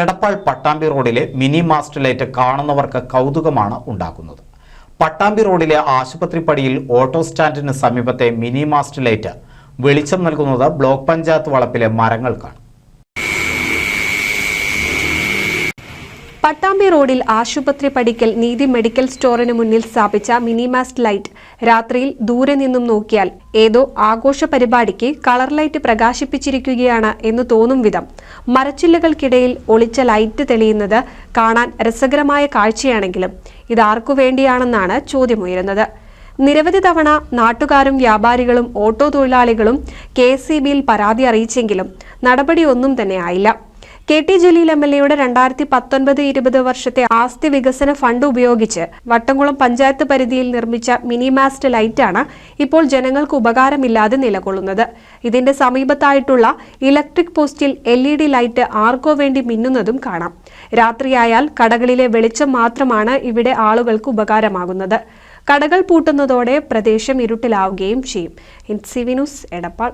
എടപ്പാൾ പട്ടാമ്പി റോഡിലെ mini master light കാണുന്നവർക്ക് കൗതുകമാണ് ഉണ്ടാക്കുന്നത്. പട്ടാമ്പി റോഡിലെ ആശുപത്രിപ്പടിയിൽ ഓട്ടോ സ്റ്റാൻഡിന് സമീപത്തെ മിനി മാസ്റ്റർ ലൈറ്റ് വെളിച്ചം നൽകുന്നത് ബ്ലോക്ക് പഞ്ചായത്ത് വളപ്പിലെ മരങ്ങൾക്കാണ്. പട്ടാമ്പി റോഡിൽ ആശുപത്രി പടിക്കൽ നീതി മെഡിക്കൽ സ്റ്റോറിന് മുന്നിൽ സ്ഥാപിച്ച മിനിമാസ്റ്റ് ലൈറ്റ് രാത്രിയിൽ ദൂരെ നിന്നും നോക്കിയാൽ ഏതോ ആഘോഷ പരിപാടിക്ക് കളർ ലൈറ്റ് പ്രകാശിപ്പിച്ചിരിക്കുകയാണ് എന്ന് തോന്നും വിധം. മരച്ചില്ലകൾക്കിടയിൽ ഒളിച്ച ലൈറ്റ് തെളിയുന്നത് കാണാൻ രസകരമായ കാഴ്ചയാണെങ്കിലും ഇതാർക്കു വേണ്ടിയാണെന്നാണ് ചോദ്യമുയരുന്നത്. നിരവധി തവണ നാട്ടുകാരും വ്യാപാരികളും ഓട്ടോ തൊഴിലാളികളും കെ പരാതി അറിയിച്ചെങ്കിലും നടപടിയൊന്നും തന്നെ ആയില്ല. K T Jaleel M L എയുടെ രണ്ടായിരത്തി പത്തൊൻപത് ഇരുപത് വർഷത്തെ ആസ്തി വികസന ഫണ്ട് ഉപയോഗിച്ച് വട്ടംകുളം പഞ്ചായത്ത് പരിധിയിൽ നിർമ്മിച്ച മിനി മാസ്റ്റ് ലൈറ്റാണ് ഇപ്പോൾ ജനങ്ങൾക്ക് ഉപകാരമില്ലാതെ നിലകൊള്ളുന്നത്. ഇതിന്റെ സമീപത്തായിട്ടുള്ള ഇലക്ട്രിക് പോസ്റ്റിൽ എൽ ഇ ഡി ലൈറ്റ് ആർക്കോ വേണ്ടി മിന്നുന്നതും കാണാം. രാത്രിയായാൽ കടകളിലെ വെളിച്ചം മാത്രമാണ് ഇവിടെ ആളുകൾക്ക് ഉപകാരമാകുന്നത്. കടകൾ പൂട്ടുന്നതോടെ പ്രദേശം ഇരുട്ടിലാവുകയും ചെയ്യും. In C V Edappal.